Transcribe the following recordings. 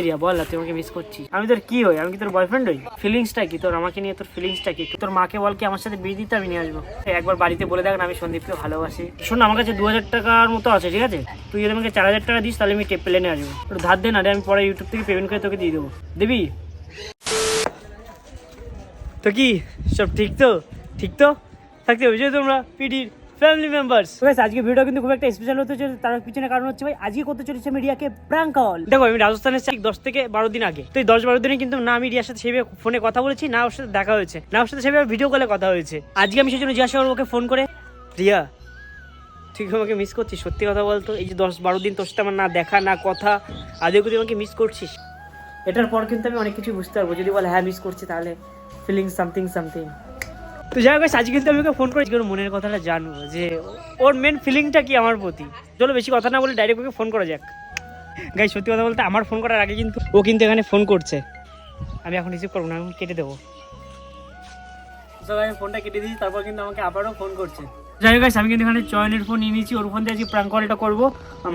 Area, বল না, তুই আমাকে মিস করছিস। আমি তোর কি হই? আমি কি তোর বয়ফ্রেন্ড হই? ফিলিংসটা কি? তোর আমাকে নিয়ে, তোর ফিলিংসটা কি? তোর মাকে বল কি আমার সাথে বিয়ে দিতে আমি নিয়ে আসব? একবার বাড়িতে বলে দেখ আমি সন্দীপকে ভালোবাসি। শোন আমার কাছে দু হাজার টাকার মতো আছে, ঠিক আছে? তুই যদি আমাকে চার হাজার টাকা দিস, তাহলে আমি টেপ প্লেনে আসব। একটু ধার দে না আমি পরে ইউটিউব থেকে পেমেন্ট করে তোকে দিয়ে দেবো। দিবি? তো কি? সব ঠিক তো? ঠিক তো? থাকতে যে তোমরা, পিডির। ফ্যামিলি মেম্বার্স আজকে ভিডিও কিন্তু খুব একটা স্পেশাল হতে চলেছে তার পিছনে কারণ হচ্ছে ভাই আজকে করতে চলেছে মিডিয়াকে প্র্যাঙ্ক কল দেখো আমি রাজস্থানের ঠিক দশ থেকে বারো দিন আগে। তো এই দশ বারো দিনে কিন্তু না আমি রিয়ার সাথে সেভাবে ফোনে কথা বলেছি না ওর সাথে দেখা হয়েছে। না ওর সাথে সেভাবে ভিডিও কলে কথা হয়েছে। আজকে আমি সেই জন্য জিজ্ঞাসা করব ওকে ফোন করে। রিয়া তুই কি আমাকে মিস করছিস? সত্যি কথা বলতো এই যে দশ বারো দিন তোর সাথে আমার না দেখা না কথা আজকে তুই আমাকে মিস করছিস? এটার পর কিন্তু আমি অনেক কিছু বুঝতে পারব। যদি বলে হ্যাঁ মিস করছি তাহলে ফিলিং সামথিং সামথিং তো যাই হোক আজ কিন্তু আমি ওকে ফোন করে আজকে ওর মনের কথাটা জানব যে ওর মেন ফিলিংটা কি আমার প্রতি? চলো বেশি কথা না বলে ডাইরেক্ট ওকে ফোন করা যাক। গাই সত্যি কথা বলতে আমার ফোন করার আগে কিন্তু ও কিন্তু এখানে ফোন করছে। আমি এখন রিসিভ করব না, আমি কেটে দেবো। আমি ফোনটা কেটে দিয়েছি, তারপর কিন্তু আমাকে আবারও ফোন করছে। যাই হোক আমি কিন্তু এখানে চয়নের ফোন নিয়ে নিয়েছি ওর ফোন দিয়ে আজকে প্রাঙ্ক কলটা করব।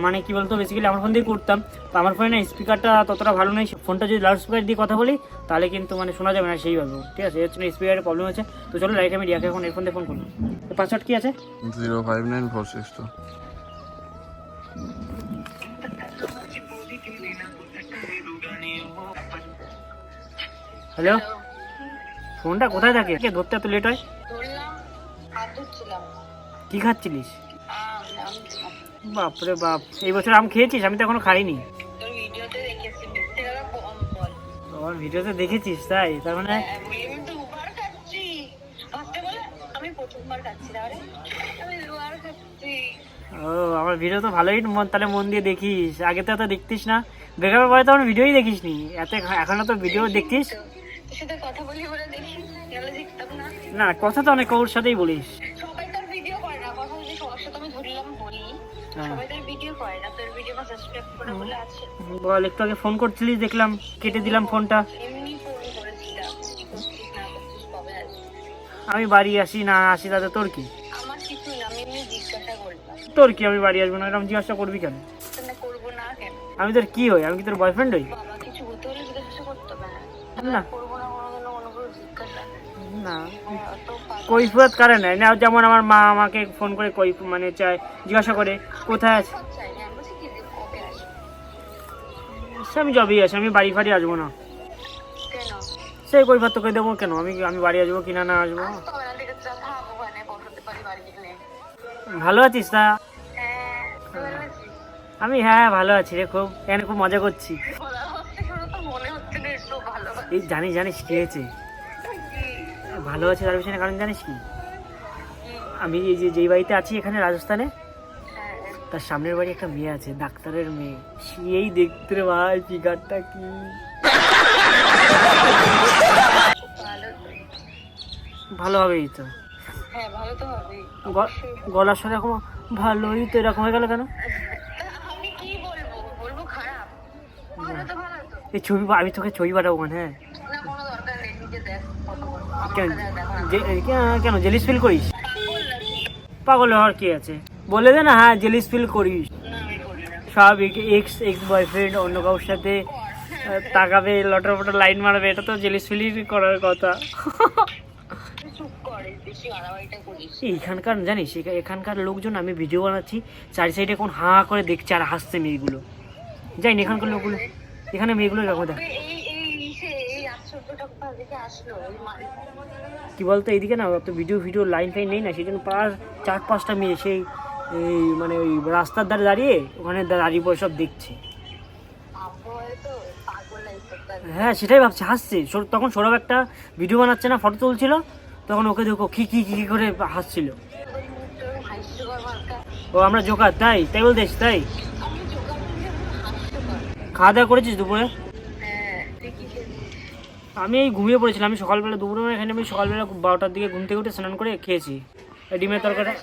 মানে কি বলতো বেসিক্যালি আমার ফোন দিয়ে করতাম। তো আমার ফোনে না স্পিকারটা ততটা ভালো নেই ফোনটা যদি লাউড স্পিকার দিয়ে কথা বলি তাহলে কিন্তু মানে শোনা যাবে না সেইভাবে। ঠিক আছে এর জন্য স্পিকারের প্রবলেম আছে তো চলো লাইক আমি রিয়াকে এখন এর ফোন দিয়ে ফোন করব। তো পাসওয়ার্ড কি আছে? Zero five nine four six two. Hello ফোনটা কোথায় থাকে? ধরতে এত লেট হয়? কি খাচ্ছিলিস। বাপরে বাপ এই বছর আম খেয়েছিস? আমি তো এখনও খাইনি। তোমার ভিডিওতে দেখেছিস তাই? তার মানে ও আমার ভিডিও তো ভালোই মন তাহলে মন দিয়ে দেখিস। আগে তো এত দেখতিস না। বেকার পরে তো আমার ভিডিওই দেখিস নি এত এখনও তো ভিডিও দেখতিস? না কথা তো অনেক ওর সাথেই বলিস সবাই তার ভিডিও করে না কথা যদি সবার সাথে আমি ধরলাম বলি হ্যাঁ। সবাই তার ভিডিও করে না তোর ভিডিও সাবস্ক্রাইব করে বলে আছে বল একটু আগে ফোন করছিলিস দেখলাম কেটে দিলাম ফোনটা আমি বাড়ি আসি না আসি তাতে তোর কি? তোর কি আমি বাড়ি আসব না এরকম জিজ্ঞাসা করবি কেন? আমি তোর কি হই? আমি কি তোর বয়ফ্রেন্ড হই? না। না। করে হ্যাঁ, কৈফিয়ত কারণ নেয় না যেমন আমার মা আমাকে ফোন করে কই মানে চায় জিজ্ঞাসা করে কোথায় আছে? সে আমি জবেই আছি আমি বাড়ি ফাড়ি আসব না। কেন সেই কৈফাত তোকে দেবো কেন? আমি আমি বাড়ি আসব কিনা না আসব? ভালো আছিস তা? হ্যাঁ? আমি হ্যাঁ ভালো আছি রে খুব। এখানে খুব মজা করছি। এই জানিস জানিস কি হয়েছে? ভালো আছে তার পিছনে কারণ জানিস কি? আমি এই যে যেই বাড়িতে আছি এখানে রাজস্থানে তার সামনের বাড়ি একটা মেয়ে আছে ডাক্তারের মেয়ে। সেই দেখতে রে ভাই ফিগারটা কি? ভালো হবেই তো। হ্যাঁ গলার সাথে এরকম ভালোই তো এরকম হয়ে গেল কেন? এই ছবি আমি তোকে ছবি পাঠাবো মানে হ্যাঁ। কোনো? জেলিস ফিল করিস? পাগল হওয়ার কি আছে? বলে দে না হ্যাঁ জেলিস ফিল করিস। স্বাভাবিক এক্স এক্স বয়ফ্রেন্ড অন্য কারোর সাথে তাকাবে, লটর পটর লাইন মারবে, এটা তো জেলিস ফিলই করার কথা। তুই চুপ কর বেশি আড়াবাড়িটা করিস এইখানকার, জানিস, এখা- এখানকার লোকজন আমি ভিডিও বানাচ্ছি, চারি সাইডে কোন হাঁ করে দেখছে আর হাসছে মেয়েগুলো। যাই এখানকার লোকগুলো, এখানে মেয়েগুলো এরকম দেখ এই এই ইসে এই আশ্চর্যটা কোথা থেকে আসলো এই মানে কি বলতো এইদিকে না অত ভিডিও ভিডিও লাইন ফাইন নেই না সেই জন্য পাঁচ চার পাঁচটা মেয়ে সেই এই মানে ওই রাস্তার ধারে দাঁড়িয়ে ওখানে দাঁড়িয়ে পড়ে সব দেখছে। তো হ্যাঁ সেটাই ভাবছে হাসছে। তখন সৌরভ একটা ভিডিও বানাচ্ছে না ফটো তুলছিল তখন ওকে দেখো কি কি কি করে হাসছিল। ও আমরা জোকার তাই তাই বলতে তাই? খাওয়া দাওয়া করেছিস দুপুরে হ্যাঁ তুই কি খেয়েছিস? আমি এই ঘুমিয়ে পড়েছিলাম আমি সকালবেলা দুপুরে এখানে আমি সকালবেলা বারোটার দিকে ঘুম থেকে উঠে স্নান করে খেয়েছি। ডিমের তরকারি আহ,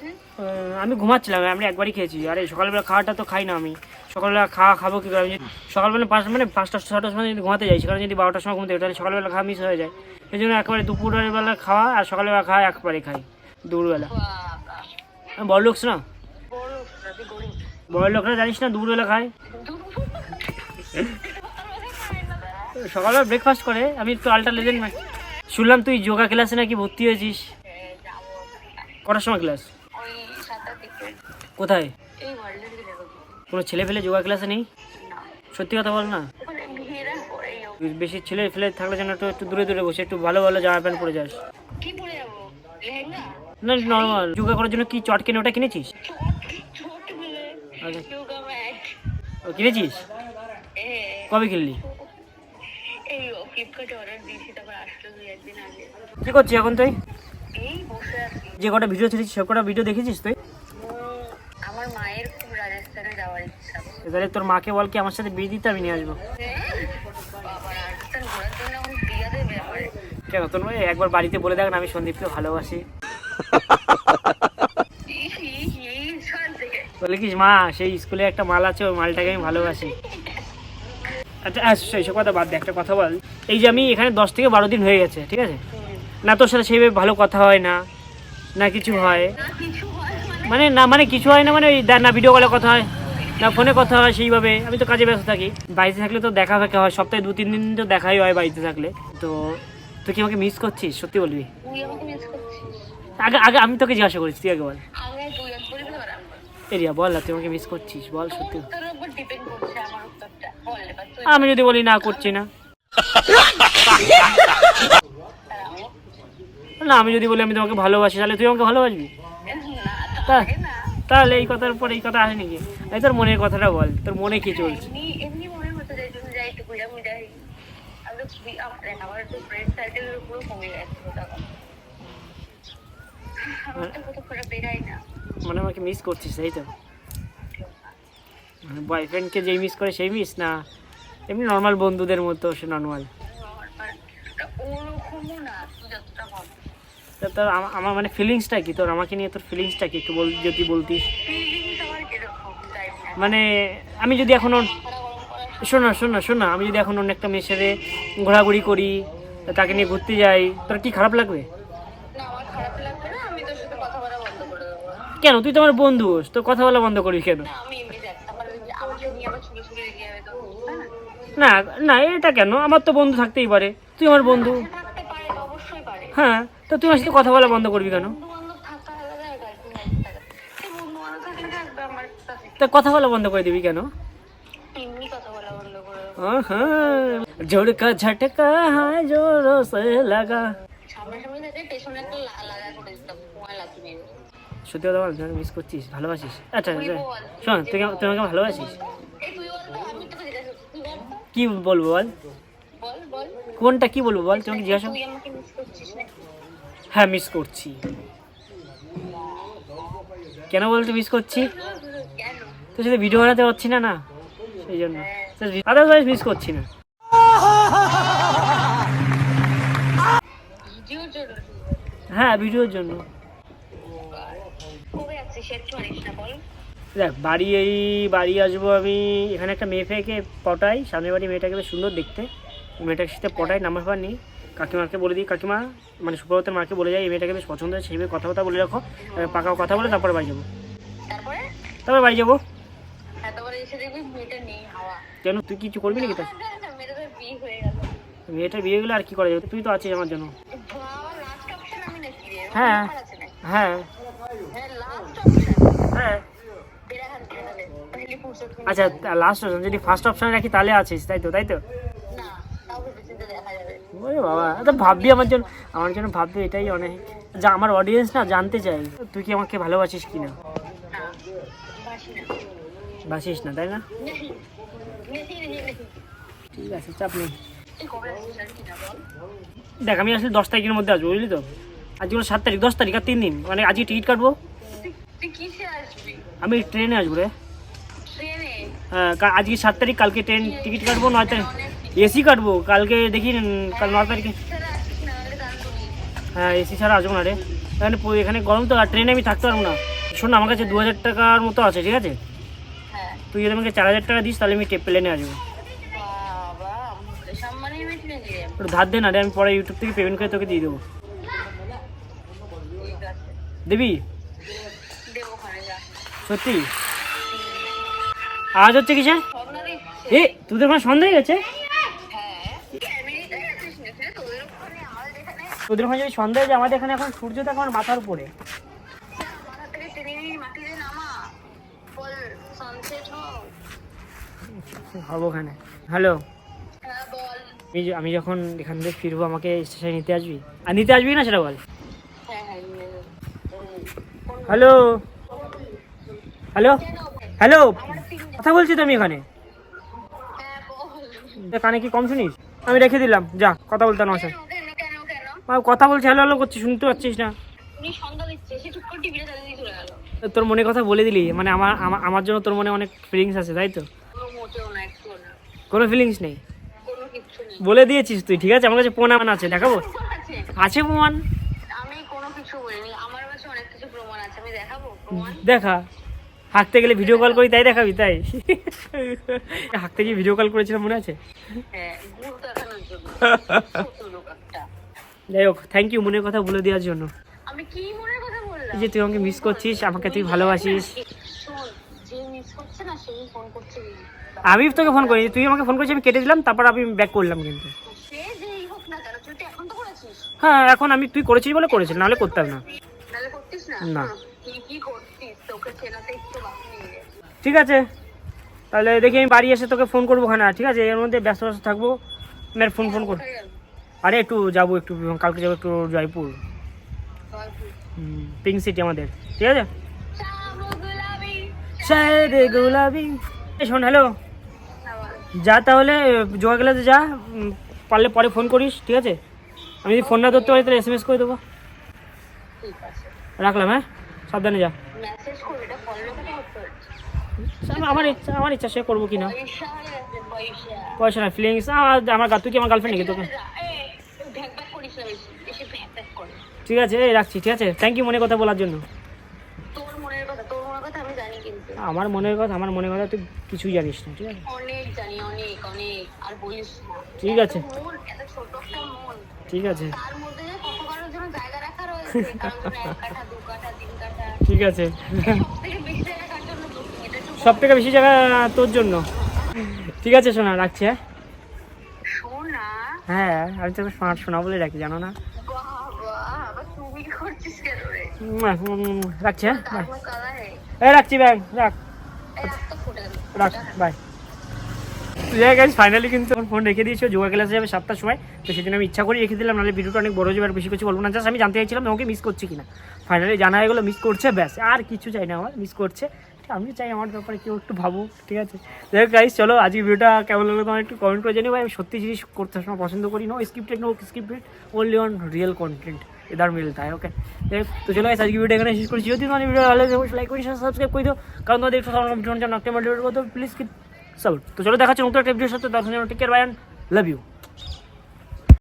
আমি ঘুমাচ্ছিলাম আমি একবারই খেয়েছি। আরে সকালবেলা খাওয়াটা তো খাই না আমি। সকালবেলা খাওয়া খাব কি করে আমি সকালবেলা পাঁচটা মানে পাঁচটা ছটার সময় যদি ঘুমাতে যাই সেখানে যদি বারোটার সময় ঘুমতে তাহলে সকালবেলা খাওয়া মিস হয়ে যায়। এই জন্য একবারে দুপুরের বেলা খাওয়া আর সকালবেলা খাওয়া একবারে খাই দুপুরবেলা। বড় লোকস না বড় লোকরা জানিস না দুপুরবেলা খায়? সকালবেলা ব্রেকফাস্ট করে আমি একটু আলটা লেজেন্ড শুনলাম তুই যোগা ক্লাসে নাকি ভর্তি হয়েছিস। হ্যাঁ, কটার সময় ক্লাস কোথায়। কোনো ছেলে ফেলে যোগা ক্লাসে নেই? সত্যি কথা বল না। বেশি ছেলে ফেলে থাকলে যেন একটু একটু দূরে দূরে বসে একটু ভালো ভালো জামা প্যান্ট পরে যাস। না নর্মাল যোগা করার জন্য কি চট কিনে ওটা কিনেছিস? আচ্ছা। ও কিনেছিস? কবে কিনলি? ফ্লিপকার্টে অর্ডার দিয়েছি তারপর আসলো দুই একদিন আগে। কি করছিস এখন তুই? এই বসে আছি। যে কটা ভিডিও ছেড়েছিস সব কটা ভিডিও দেখেছিস তুই? উম, আমার মায়ের খুব রাজস্থানে যাওয়ার ইচ্ছা। তাহলে তোর মাকে বল কি আমার সাথে বিয়ে দিতে আমি নিয়ে আসব? আমার কেন তোর ভাই একবার বাড়িতে বলে দেখ না আমি সন্দীপকে ভালোবাসি। বলে কি মা সেই স্কুলে একটা মাল আছে ওই মালটাকে আমি ভালোবাসি। আচ্ছা আচ্ছা এইসব কথা বাদ দে একটা কথা বল। এই যে আমি এখানে দশ থেকে বারো দিন হয়ে গেছে ঠিক আছে? না তোর সাথে সেইভাবে ভালো কথা হয় না না কিছু হয়। মানে না মানে কিছু হয় না মানে ওই না ভিডিও কলে কথা হয় না ফোনে কথা হয় সেইভাবে। আমি তো কাজে ব্যস্ত থাকি। বাড়িতে থাকলে তো দেখা ফেকা হয়। সপ্তাহে দু তিন দিন তো দেখাই হয় বাড়িতে থাকলে। তো তুই কি আমাকে মিস করছিস? সত্যি বলবি? আগে আগে আমি তোকে জিজ্ঞাসা করিস তুই আগে বল। এরিয়া বল। না তুই আমাকে মিস করছিস বল সত্যি। আমি যদি বলি না করছি না। না আমি যদি বলি আমি তোমাকে ভালোবাসি তাহলে তুই আমাকে ভালোবাসবি? তাহলে এই কথার পর এই কথা আসে নাকি এই তোর মনের কথাটা বল তোর মনে কি চলছে? মনে মানে আমাকে মিস করছিস তাই তো? মানে বয়ফ্রেন্ডকে যেই মিস করে সেই মিস না? এমনি নর্মাল বন্ধুদের মতো সে নর্মাল তোর আমার মানে ফিলিংসটা কি? তোর আমাকে নিয়ে তোর ফিলিংসটা কি? একটু বল, যদি বলতিস। মানে আমি যদি এখন শোন না শোন না শোন না আমি যদি এখন অন্য একটা মেয়ের ঘোরাঘুরি করি, তাকে নিয়ে ঘুরতে যাই, তোর কি খারাপ লাগবে? কেন? তুই তো আমার বন্ধু তোর কথা বলা বন্ধ করিস কেন? না না, এটা কেন? আমার তো বন্ধু থাকতেই পারে। তুই আমার বন্ধু। হ্যাঁ তো তুই আমার সাথে কথা বলা বন্ধ করবি কেন? তা কথা বলা বন্ধ করে দিবি কেন? ঝড়কা ঝটকা, হায়, জোরো সে লাগা। সত্যি কথা বল মিস করছিস, ভালোবাসিস। আচ্ছা আচ্ছা। শোন, তুই কি- তুই আমাকে ভালোবাসিস এই তুই বল তো আমি তোকে জিজ্ঞাসা করছি তুই বল তো। কি বলব বল? কোনটা কি বলব বল? তুই আমাকে জিজ্ঞাসা হ্যাঁ মিস করছি। কেন বলতে মিস করছি? তো সাথে ভিডিও বানাতে পারছি না না? সেই জন্য। আদারওয়াইজ মিস করছি না। ভিডিওর জন্য। হ্যাঁ ভিডিওর জন্য। দেখ বাড়ি এই বাড়ি আসব আমি এখানে একটা মেয়ে ফেকে পটাই সামনের বাড়ি মেয়েটাকে বেশ সুন্দর দেখতে। মেয়েটার সাথে পটাই নাম্বার ফার নিই। কাকিমাকে বলে দিই কাকিমা মানে সুপ্রভাতের মাকে বলে যাই এই মেয়েটাকে বেশ পছন্দ হয় সেইভাবে কথা কথা বলে রাখো পাকা কথা বলে তারপরে বাড়ি যাব। তারপরে? বাড়ি যাব। হাওয়া। কেন তুই কিছু করবি নাকি তার মেয়েটা বিয়ে মেয়েটার বিয়ে গেলে আর কি করা যাবে? তুই তো আছিস আমার জন্য। হ্যাঁ। নাকি? হ্যাঁ। হ্যাঁ। আচ্ছা লাস্ট অপশন যদি ফার্স্ট অপশানে রাখি তাহলে আছিস তাই তো তাই তো? বাবা তো ভাববি আমার জন্য আমার জন্য ভাববি এটাই অনেক। যা আমার অডিয়েন্স না জানতে চাই তুই কি আমাকে ভালোবাসিস কি না বাসিস না তাই না? ঠিক আছে চাপ নেই। দেখ আমি আসলে দশ তারিখের মধ্যে আসব বুঝলি তো? আজকে হলো সাত তারিখ দশ তারিখ আর তিন দিন। মানে আজকে টিকিট কাটবো? আমি ট্রেনে আসব রে। আজকে সাত তারিখ কালকে ট্রেন টিকিট কাটবো নয় তারিখ। এসি কাটবো কালকে দেখি কাল নয় তারিখে। হ্যাঁ এসি ছাড়া আসব না রে। এখানে এখানে গরম তো আর ট্রেনে আমি থাকতে পারব না। শোন না, আমার কাছে দু হাজার টাকার মতো আছে ঠিক আছে? হ্যাঁ তুই যদি আমাকে চার হাজার টাকা দিস তাহলে আমি টেপ প্লেনে আসব। ধার দে না রে আমি পরে ইউটিউব থেকে পেমেন্ট করে তোকে দিয়ে দেবো। দেবি? সত্যি? আজ হচ্ছে কি স্যার এ, তোদের ওখানে সন্দেহ গেছে তোদের ওখানে যদি সন্দেহ যে আমাদের এখানে এখন সূর্য তো এখন মাথার উপরে। হব ওখানে। হ্যালো? আমি আমি যখন এখান থেকে ফিরবো, আমাকে স্টেশনে নিতে আসবি? আর নিতে আসবি না সেটা বল। হ্যালো? হ্যালো? হ্যালো কথা বলছি তো আমি এখানে? হ্যাঁ কানে কি কম শুনিস? আমি রেখে দিলাম যা কথা বলতে না আমার কথা বলছি হ্যালো হ্যালো করছি শুনতে পাচ্ছিস না? তোর মনে কথা বলে দিলি মানে আমার আমার- জন্য তোর মনে অনেক ফিলিংস আছে তাই তো? কোনো ফিলিংস নেই? বলে দিয়েছিস তুই ঠিক আছে? আমার কাছে প্রমাণ আছে দেখাবো? আছে প্রমাণ? দেখা। হাঁকতে গেলে ভিডিও কল করি তাই দেখাবি তাই? হাঁকতে গিয়ে ভিডিও কল করেছিলাম মনে আছে? হ্যাঁ যাই হোক থ্যাংক ইউ মনের কথা বলে দেওয়ার জন্য। আমি কি মনের কথা বললাম? এই যে তুই আমাকে মিস করছিস আমাকে তুই ভালোবাসিস। আমি তোকে ফোন করি তুই আমাকে ফোন করেছিস আমি কেটে দিলাম তারপর আমি ব্যাক করলাম কিন্তু। করেছিস। হ্যাঁ এখন আমি তুই করেছিস বলে করেছিস নাহলে করতাম না। না? না। কি করতিস? তোকে চেনাতে। ঠিক আছে? তাহলে দেখি আমি বাড়ি এসে তোকে ফোন করব খানা ঠিক আছে? এর মধ্যে ব্যস্ত ব্যস্ত থাকব। মেয়ের ফোন ফোন কর। আরে একটু যাব একটু কালকে যাব একটু জয়পুর। পিঙ্ক সিটি আমাদের ঠিক আছে? শোন হ্যালো যা তাহলে জোয়া গেলাতে যা পারলে পরে ফোন করিস ঠিক আছে? আমি যদি ফোন না ধরতে পারি তাহলে এস এম এস করে দেবো রাখলাম হ্যাঁ? সাবধানে যা মেসেজ করে এটা ফলো লোকে করতে হচ্ছে আমার ইচ্ছা আমার ইচ্ছা সে করব কিনা। পয়সা না ফিলিংস আমার তুই কি আমার গার্লফ্রেন্ড নাকি তোকে? ঠিক আছে এই রাখছি ঠিক আছে। থ্যাংক ইউ মনে কথা বলার জন্য। মনের মনের আমার মনের কথা আমার মনের কথা তুই কিছুই জানিস না ঠিক আছে? অনেক জানি অনেক অনেক আর বলিস না ঠিক আছে। এত ছোট একটা মন ঠিক আছে। তার মধ্যে কত কারোর জন্য জায়গা রাখা রয়েছে কারোর এক কাঠা দু কাঠা তিন কাঠা ঠিক আছে। সব বেশি জায়গা কার জন্য তোর? এটা একটু সব থেকে বেশি জায়গা তোর জন্য। ঠিক আছে শোনা রাখছি হ্যাঁ? হ্যাঁ আমি তোকে শোনা শোনা বলে রাখি জানো না? রাখছি হ্যাঁ? এই রাখছি ব্যাং রাখ। রাখ বাই গাইজ ফাইনালি কিন্তু আমার ফোন রেখে দিয়েছ যোগা ক্লাসে যাবে সাতটার সময় তো সেদিন আমি ইচ্ছা করে রেখে দিলাম নাহলে ভিডিওটা অনেক বড় হয়ে যাবে আর বেশি কিছু বলব না জাস্ট আমি জানতে চাইছিলাম তোমাকে মিস করছি কিনা। ফাইনালি জানা হয়ে গেলো মিস করছে ব্যাস আর কিছু চাই না আমার মিস করছে। আমি চাই আমার ব্যাপারে কেউ একটু ভাবুক ঠিক আছে? হোক গাইজ চলো আজকে ভিডিওটা কেমন লাগল তোমার একটু কমেন্ট করে জানি ভাই। আমি সত্যি জিনিস করতে সময় পছন্দ করি। No scripted no scripted only on real content either মিলতা হয় ওকে তো চলো guys, আজকে ভিডিও এখানে শেষ করছি। যদি তোমার ভিডিও ভালো লাগে লাইক করি সাবস্ক্রাইব করে দিও। কারণ তোমাদের একটু ভিডিও ভিডিও করতে প্লিজ কি সাপোর্ট তো চলো দেখা হচ্ছে নতুন একটা ভিডিওর সাথে। দর্শন take care bye love you